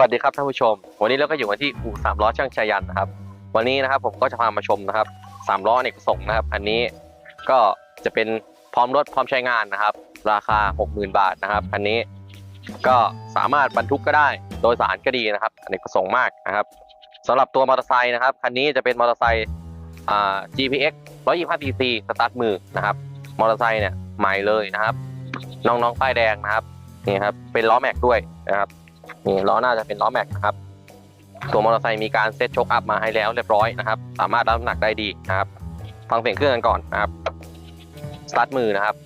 วัสดีครับท่านผู้ชม วันนี้เราก็อยู่กันที่อู่สามล้อช่างชายันนะครับ วันนี้นะครับผมก็จะพามาชมนะครับสามล้อเอกประสงค์นะครับ อันนี้ก็จะเป็นพร้อมรถพร้อมใช้งานนะครับ ราคา 60,000 บาทนะครับอันนี้ก็สามารถบรรทุกก็ได้โดยสารก็ดีนะครับอเนกประสงค์มากนะครับสำหรับตัวมอเตอร์ไซค์นะครับคันนี้จะเป็นมอเตอร์ไซค์ GPX 125 cc สตาร์ทมือนะครับมอเตอร์ไซค์เนี่ยใหม่เลยนะครับ น้องๆป้ายแดงนะครับนี่ครับเป็นล้อแม็กด้วยนะครับ นี่ล้อหน้าจะเป็นล้อแม็กนะครับตัวมอเตอร์ไซค์มีการเซ็ตโชคอัพมาให้แล้วเรียบร้อยนะครับ สามารถรับน้ำหนักได้ดีนะครับ ฟังเสียงเครื่องกันก่อนนะครับสตาร์ทมือนะครับ